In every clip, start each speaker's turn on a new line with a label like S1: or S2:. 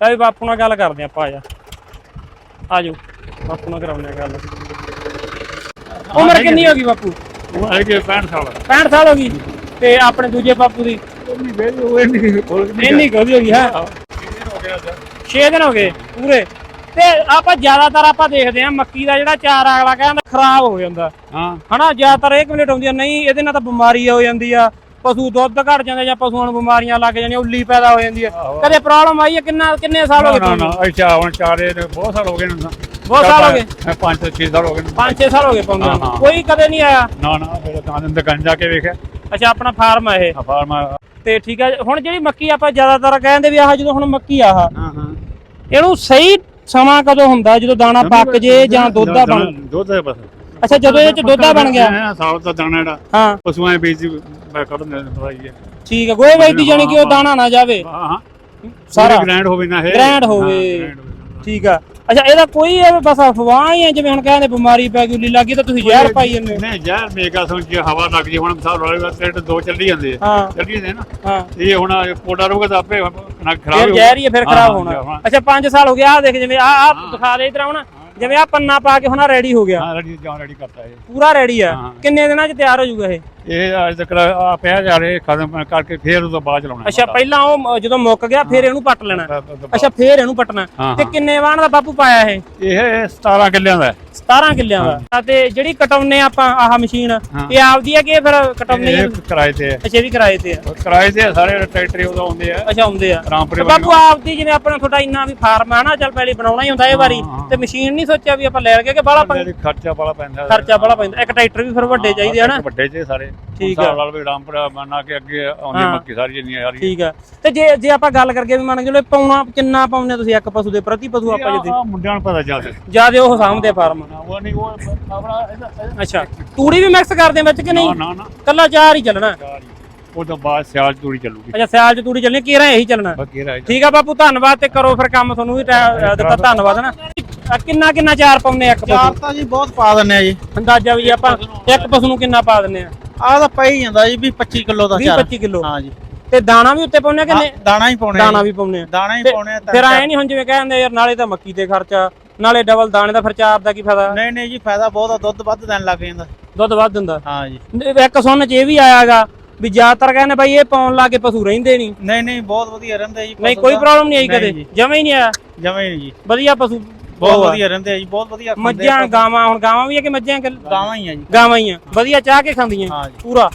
S1: ਤਾਂ ਵੀ ਬਾਪੂ ਨਾਲ ਗੱਲ ਕਰਦੇ ਆਪਾਂ ਆ ਜਾ। ਆ ਜਾਓ ਬਾਪੂ ਨਾਲ ਕਰਾਉਂਦੇ ਆ ਗੱਲ। ਉਮਰ ਕਿੰਨੀ ਹੋ ਗਈ ਬਾਪੂ?
S2: ਉਹ ਹੈਗੇ 65 ਸਾਲ।
S1: 65 ਸਾਲ ਹੋ ਗਈ ਤੇ ਆਪਣੇ ਦੂਜੇ ਬਾਪੂ ਦੀ?
S2: ਵੇਲੀ ਨਹੀਂ
S1: ਇੰਨੀ ਕਦੀ ਹੋ ਗਈ ਹੈ।
S2: ਹੋ। ਗਿਆ ਸਰ
S1: 6 ਦਿਨ ਹੋ ਗਏ ਪੂਰੇ। ਤੇ ਆਪਾਂ ਜ਼ਿਆਦਾਤਰ ਆਪਾਂ ਦੇਖਦੇ ਆ ਮੱਕੀ ਦਾ ਜਿਹੜਾ ਚਾਰ ਅਗਲਾ ਕਹਿੰਦਾ ਖਰਾਬ ਹੋ ਜਾਂਦਾ।
S2: ਹਾਂ।
S1: ਹਨਾ ਜ਼ਿਆਦਾਤਰ ਇਹ ਕੰਪਲੀਟ ਹੁੰਦੀ ਆ? ਨਹੀਂ ਇਹਦੇ ਨਾਲ ਤਾਂ ਬਿਮਾਰੀ ਹੋ ਜਾਂਦੀ ਆ। ਪਸ਼ੂ ਦੁੱਧ ਘਟ ਜਾਂਦੇ ਜਾਂ ਪਸ਼ੂਆਂ ਨੂੰ ਬਿਮਾਰੀਆਂ ਲੱਗ ਜਾਂਦੀਆਂ ਉੱਲੀ ਪੈਦਾ ਹੋ ਜਾਂਦੀ ਆ ਕਦੇ ਪ੍ਰੋਬਲਮ ਆਈ ਹੈ? ਕਿੰਨਾ ਕਿੰਨੇ ਸਾਲ ਹੋ ਗਏ
S2: ਨਾ ਨਾ ਅੱਛਾ ਹੁਣ ਚਾਰੇ ਬਹੁਤ ਸਾਲ ਹੋ ਗਏ ਨੇ
S1: ਬਹੁਤ ਸਾਲ ਹੋ ਗਏ?
S2: ਪੰਜ 6 ਸਾਲ ਹੋ ਗਏ ਨੇ।
S1: 5-6 ਸਾਲ ਹੋ ਗਏ ਪਾਉਂਦੇ
S2: ਹਾਂ। ਹਾਂ।
S1: ਕੋਈ ਕਦੇ ਨਹੀਂ ਆਇਆ?
S2: ਨਾ ਨਾ ਫਿਰ ਤਾਂ ਦਿਨ ਦੁਕਾਨ ਜਾ ਕੇ ਵੇਖਿਆ।
S1: ਅੱਛਾ ਆਪਣਾ ਫਾਰਮ ਆ ਇਹ।
S2: ਫਾਰਮ ਹਾਂ
S1: ਤੇ ਠੀਕ ਆ ਹੁਣ ਜਿਹੜੀ ਮੱਕੀ ਆਪਾਂ ਜ਼ਿਆਦਾਤਰ ਕਹਿੰਦੇ ਵੀ ਆਹ ਜਦੋਂ ਹੁਣ ਮੱਕੀ ਆਹ।
S2: ਹਾਂ
S1: ਇਹਨੂੰ ਸਹੀ ਸਮਾਂ ਕਦੋਂ ਹੁੰਦਾ? ਜਦੋਂ ਦਾਣਾ ਪੱਕ ਜੇ ਜਾਂ ਦੋਧਾ ਬਣ
S2: ਦੁੱਧ ਹੈ ਬਸ।
S1: ਅੱਛਾ ਜਦੋਂ ਇਹ ਚ ਦੋਧਾ ਬਣ ਗਿਆ।
S2: ਹਾਂ, ਸਾਲ ਦਾ ਦਾਣਾ ਜਿਹੜਾ।
S1: ਹਾਂ।
S2: ਪਸ਼ੂਆਂ ਦੇ ਬੀਜ ਮੈਂ ਕੱਢ ਦੇ ਦਵਾਈ ਹੈ
S1: ਠੀਕ ਆ ਗੋਏ ਵੇਚਦੀ ਜਾਣੀ ਕਿ ਉਹ ਦਾਣਾ ਨਾ ਜਾਵੇ।
S2: ਹਾਂ ਹਾਂ।
S1: ਸਾਰਾ।
S2: ਗ੍ਰੈਂਡ ਹੋਵੇ ਨਾ ਇਹ।
S1: ਗ੍ਰੈਂਡ
S2: ਹਾਂ,
S1: ਹੋਵੇ। ਠੀਕ ਆ। ਅੱਛਾ ਇਹਦਾ ਕੋਈ ਬਸ ਅਫਵਾਹ ਹੀ ਹੈ ਜਿਵੇਂ ਹੁਣ ਕਹਿੰਦੇ ਬਿਮਾਰੀ ਪੈ ਗਈ ਉੱਲੀ ਲੱਗ ਗਈ ਤਾਂ ਤੁਸੀਂ ਜ਼ਹਿਰ ਪਾਈ ਹੋ।
S2: ਨਹੀਂ ਯਾਰ ਮੇਗਾ ਸੁਣ ਕੇ ਹਵਾ ਲੱਗ ਜੇ ਹੁਣ ਮਿਸਾਲ ਵਾਲੇ ਵਾਸਤੇ ਦੋ ਚੱਲੀ ਜਾਂਦੇ ਆ।
S1: ਹਾਂ।
S2: ਚੱਲੀ ਜਾਂਦੇ ਨਾ।
S1: ਹਾਂ।
S2: ਇਹ ਹੁਣ ਪੋਡਾ ਰਹੂਗਾ ਤਾਂ ਆਪੇ ਨਾ ਖਰਾਬ
S1: ਫਿਰ
S2: ਹੋਊਗਾ।
S1: ਜ਼ਹਿਰ ਹੀ ਹੈ, ਫਿਰ
S2: ਹਾਂ,
S1: ਖਰਾਬ
S2: ਹਾਂ,
S1: ਹੋਣਾ।
S2: ਹਾਂ।
S1: ਅੱਛਾ 5 ਸਾਲ ਹੋ ਗਿਆ ਆ ਦੇਖ ਜਿਵੇਂ ਆ ਆ ਦਿਖਾ ਦੇ ਇਧਰ ਹੁਣ ਜਿਵੇਂ ਆ ਪੰਨਾ ਪਾ ਕੇ ਹੁਣ ਰੈਡੀ ਹੋ ਗਿਆ।
S2: ਹਾਂ ਰੈਡੀ ਜਾਂ ਰੈਡੀ ਕਰਤਾ ਇਹ।
S1: ਪੂਰਾ ਰੈਡੀ ਆ।
S2: ਹਾਂ।
S1: ਕਿੰਨੇ ਦਿਨਾਂ ਚ ਤਿਆਰ ਹੋ ਜਾਊਗਾ ਇਹ?
S2: ਇਹ ਅੱਜ ਤੱਕ ਆ ਪਿਆ ਜਾ ਰਹੇ ਖਤਮ ਕਰਕੇ ਫੇਰ ਉਹ ਤੋਂ ਬਾਅਦ ਚਲਾਉਣਾ
S1: ਅੱਛਾ ਪਹਿਲਾਂ ਉਹ ਜਦੋਂ ਮੁੱਕ ਗਿਆ ਫਿਰ ਇਹਨੂੰ ਪੱਟ ਲੈਣਾ। ਅੱਛਾ ਫਿਰ ਇਹਨੂੰ ਪੱਟਣਾ।
S2: ਹਾਂ,
S1: ਤੇ
S2: ਹਾਂ।
S1: ਕਿੰਨੇ ਵਾਣ ਦਾ ਬਾਪੂ ਪਾਇਆ ਇਹ?
S2: ਇਹ 17 ਕਿੱਲਿਆਂ ਦਾ ਹੈ।
S1: 17 ਕਿੱਲਿਆਂ ਦਾ। ਤੇ ਜਿਹੜੀ ਕਟਾਉਨੇ ਆਪਾਂ ਆਹ ਮਸ਼ੀਨ
S2: ਹਾਂ।
S1: ਇਹ ਆਪਦੀ ਆ ਕਿ ਫਿਰ ਕਟਾਉਨੇ
S2: ਇਹ ਕਿਰਾਏ ਤੇ ਹੈ।
S1: ਅੱਛਾ ਇਹ ਵੀ ਕਿਰਾਏ ਤੇ ਆ
S2: ਕਿਰਾਏ ਤੇ ਹੈ, ਸਾਰੇ ਟਰੈਕਟਰ ਉਹਦਾ ਆਉਂਦੇ ਆ।
S1: ਅੱਛਾ ਆਉਂਦੇ ਆ। ਬਾਪੂ ਆਪਦੀ ਜਿਵੇਂ ਆਪਣਾ ਤੁਹਾਡਾ ਇੰਨਾ ਵੀ ਫਾਰਮ ਆ ਨਾ ਚੱਲ ਪਹਿਲੇ ਬਣਾਉਣਾ ਹੀ ਹੁੰਦਾ ਇਹ ਵਾਰੀ।
S2: ਹਾਂ, ਹਾਂ।
S1: ਤੇ ਮਸ਼ੀਨ ਨਹੀਂ ਸੋਚਿਆ ਵੀ ਆਪਾਂ ਲੈ ਲਗੇ ਕਿ
S2: ਵਾਲੀ ਖਰਚਾ ਬੜਾ ਪੈਂਦਾ।
S1: ਖਰਚਾ ਬੜਾ ਪੈਂਦਾ। ਇੱਕ ਟਰੈਕਟਰ ਵੀ ਫਿਰ ਵੱਡੇ ਚਾਹੀਦੇ ਹਨਾ
S2: ਵੱਡੇ ਜੇ ਸਾਰੇ।
S1: ਠੀਕ।
S2: ਹਿਸਾਬ ਨਾਲ ਵੀ ਰਾਮਪੁਰਾ ਮੰਨਾ ਕੇ ਅੱਗੇ ਆਉਂਦੀ
S1: ਹਾਂ।
S2: ਮੱਕੀ ਸਾਰੀ ਜਿੰਨੀ ਆ ਰਹੀ
S1: ਠੀਕ ਆ ਤੇ ਜੇ ਜੇ ਆਪਾਂ ਗੱਲ ਕਰਕੇ ਵੀ ਮੰਨ ਚਲੋ ਪਾਉਣਾ ਕਿੰਨਾ ਪਾਉਂਦੇ ਤੁਸੀਂ ਇੱਕ ਪਸ਼ੂ ਦੇ ਪ੍ਰਤੀ ਪਸ਼ੂ ਆਪਾਂ ਜੇ
S2: ਆ ਮੁੰਡਿਆਂ ਨੂੰ ਪਤਾ ਚੱਲਦਾ
S1: ਜਿਆਦੇ ਉਹ ਸਾਹਮਣੇ ਫਾਰਮ।
S2: ਉਹ ਨਹੀਂ ਉਹ ਆਪਣਾ ਇਹਦਾ- ਇਹਦਾ-
S1: ਅੱਛਾ। ਤੂੜੀ ਵੀ ਮਿਕਸ ਕਰਦੇ ਵਿੱਚ ਕਿ ਨਹੀਂ?
S2: ਨਾ ਨਾ ਨਾ।
S1: ਕੱਲਾ ਚਾਰ ਹੀ ਚੱਲਣਾ।
S2: ਹੀ। ਉਹ ਤੋਂ ਬਾਅਦ ਸਿਆਲ ਚ ਤੂੜੀ ਚੱਲੂਗੀ।
S1: ਅੱਛਾ ਸਿਆਲ ਚ ਤੂੜੀ ਚੱਲਣੀ ਕੀਰਾ ਇਹੀ ਚੱਲਣਾ। ਠੀਕ ਆ ਬਾਪੂ ਧੰਨਵਾਦ ਤੇ ਕਰੋ ਫਿਰ ਕੰਮ ਤੁਹਾਨੂੰ ਵੀ ਟੈ- ਦਿੱਤਾ ਧੰਨਵਾਦ ਨਾ? ਕਿੰਨਾ ਕਿੰਨਾ ਚਾਰ ਪਾਉਂਦੇ ਆ ਇੱਕ
S3: ਚਾਰ
S1: ਪਸ਼ੂ?
S3: ਤਾਂ ਜੀ ਬਹੁਤ ਪਾ ਦਿੰਨੇ ਆ ਜੀ।
S1: ਅੰਦਾਜ਼ਾ ਵੀ ਆਪਾਂ ਇੱਕ ਪਸ਼ੂ ਨੂੰ ਕਿੰਨਾ ਪਾ ਦਿੰਨੇ ਆ?
S3: ਆਹ ਤਾਂ ਪਈ ਜਾਂਦਾ ਜੀ ਵੀ 25 ਕਿਲੋ ਦਾ
S1: 20
S3: ਚਾਰ।
S1: 25 ਕਿਲੋ।
S3: ਹਾਂ ਜੀ।
S1: ਤੇ ਦਾਣਾ ਵੀ ਉੱਤੇ ਪਾਉਂਦੇ ਆ ਕਿ ਨਹੀਂ?
S3: ਦਾਣਾ ਹੀ ਪਾਉਣੇ ਆ
S1: ਦਾਣਾ। ਵੀ ਪਾਉਂਦੇ ਆ।
S3: ਦਾਣਾ ਹੀ ਆ ਤਿੰਨ
S1: ਫਿਰ। ਐ ਨਹੀਂ ਹੁਣ ਜਿਵੇਂ ਕਹਿੰਦੇ ਯਾਰ ਨਾਲੇ ਤਾਂ ਮੱਕੀ ਤੇ ਖਰਚਾ ਨਾਲੇ ਡਬਲ ਦਾਣੇ ਦਾ ਫਿਰ ਚਾਰ ਦਾ ਕੀ ਫਾਇਦਾ?
S3: ਨਹੀਂ ਨਹੀਂ ਜੀ ਫਾਇਦਾ ਬਹੁਤ ਆ ਦੁੱਧ ਵੱਧ ਦੇਣ ਲੱਗ ਜਾਂਦਾ।
S1: ਦੁੱਧ ਵੱਧ ਦਿੰਦਾ।
S3: ਹਾਂ ਜੀ।
S1: ਇੱਕ ਸੁਣ ਚ ਇਹ ਵੀ ਆਇਆਗਾ ਵੀ ਜ਼ਿਆਦਾਤਰ ਕਹਿੰਦੇ ਬਾਈ ਇਹ ਪਾਉਣ ਲਾ ਕੇ ਪਸ਼ੂ ਰਹਿੰਦੇ ਨਹੀਂ।
S3: ਨਹੀਂ ਨਹੀਂ ਬਹੁਤ ਵਧੀਆ ਰਹਿੰਦੇ ਆ ਜੀ
S1: ਨਹੀਂ ਕੋਈ। ਪ੍ਰੋਬਲਮ ਨਹੀਂ ਆਈ ਕਦੇ। ਜਮੇ ਹੀ ਨਹੀਂ ਆਇਆ।
S3: ਜਮਾਂ ਹੀ ਨਹੀਂ ਜੀ।
S1: ਵਧੀਆ ਪਸ਼ੂ
S3: ਬਹੁਤ ਵਧੀਆ ਰਹਿੰਦੇ ਆ ਜੀ ਬਹੁਤ ਵਧੀਆ ਖਾਂਦੇ ਆ
S1: ਮੱਝਾਂ ਗਾਵਾਂ ਹੁਣ ਗਾਵਾਂ ਵੀ ਆ ਕਿ ਮੱਝਾਂ ਕਿ
S3: ਗਾਵਾਂ ਹੀ ਆ ਜੀ।
S1: ਗਾਵਾਂ ਹੀ ਆ। ਵਧੀਆ ਚਾਹ ਕੇ ਖਾਂਦੀਆਂ।
S3: ਹਾਂ ਜੀ।
S1: ਪੂਰਾ।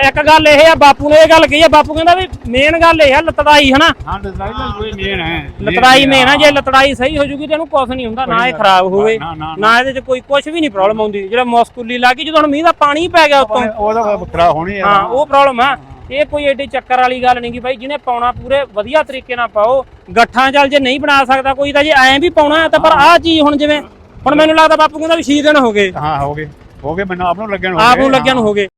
S1: ਇੱਕ ਗੱਲ ਇਹ ਆ ਬਾਪੂ ਨੇ ਇਹ ਗੱਲ ਕਹੀ ਆ ਬਾਪੂ ਕਹਿੰਦਾ ਵੀ ਮੇਨ ਗੱਲ ਇਹ ਆ ਲਤੜਾਈ ਹਨਾ?
S2: ਹਾਂ ਡਿਜ਼ਾਈਨ ਦਾ ਕੋਈ ਮੇਨ ਹੈ।
S1: ਲਤੜਾਈ ਮੇਨ ਆ ਜੇ ਲਤੜਾਈ ਸਹੀ ਹੋ ਜੂਗੀ ਤੇ ਇਹਨੂੰ ਕੁਝ ਨਹੀਂ ਹੁੰਦਾ ਨਾ ਇਹ ਖਰਾਬ ਹੋਵੇ
S2: ਨਾ, ਨਾ,
S1: ਨਾ। ਇਹਦੇ 'ਚ ਕੋਈ ਕੁਝ ਵੀ ਨਹੀਂ ਪ੍ਰੋਬਲਮ ਆਉਂਦੀ। ਜਿਹੜਾ ਮੌਸਕੂਲੀ ਲੱਗ ਜਦੋਂ ਹੁਣ ਮੀਂਹ ਦਾ ਪਾਣੀ ਪੈ ਗਿਆ ਉੱਤੋਂ।
S2: ਉਹਦਾ ਵੱਖਰਾ ਹੋਣੀ ਹੈ
S1: ਹਾਂ ਉਹ ਪ੍ਰੋਬਲਮ ਆ। ਇਹ ਕੋਈ ਐਡੀ ਚੱਕਰ ਵਾਲੀ ਗੱਲ ਨਹੀਂ ਕਿ ਬਾਈ ਜਿਹਨੇ ਪਾਉਣਾ ਪੂਰੇ ਵਧੀਆ ਤਰੀਕੇ ਨਾਲ ਪਾਓ। ਗੱਠਾਂ ਚੱਲ ਜੇ ਨਹੀਂ ਬਣਾ ਸਕਦਾ ਕੋਈ ਤਾਂ ਜੇ ਐਂ ਵੀ ਪਾਉਣਾ ਤਾਂ ਪਰ ਆਹ ਚੀਜ਼ ਹੁਣ ਜਿਵੇਂ ਹੁਣ ਮੈਨੂੰ ਲੱਗਦਾ ਬਾਪੂ ਕਹਿੰਦਾ ਵੀ 6 ਦਿਨ ਹੋ ਗਏ।
S2: ਹਾਂ ਹੋ ਗਏ ਹੋ ਗਏ ਮੈਨੂੰ ਆਪ ਨੂੰ ਲੱਗਣ ਹੋ
S1: ਆਪ ਨੂੰ
S2: ਗਏ,
S1: ਲੱਗਿਆ ਨੂੰ ਹੋ ਗਏ।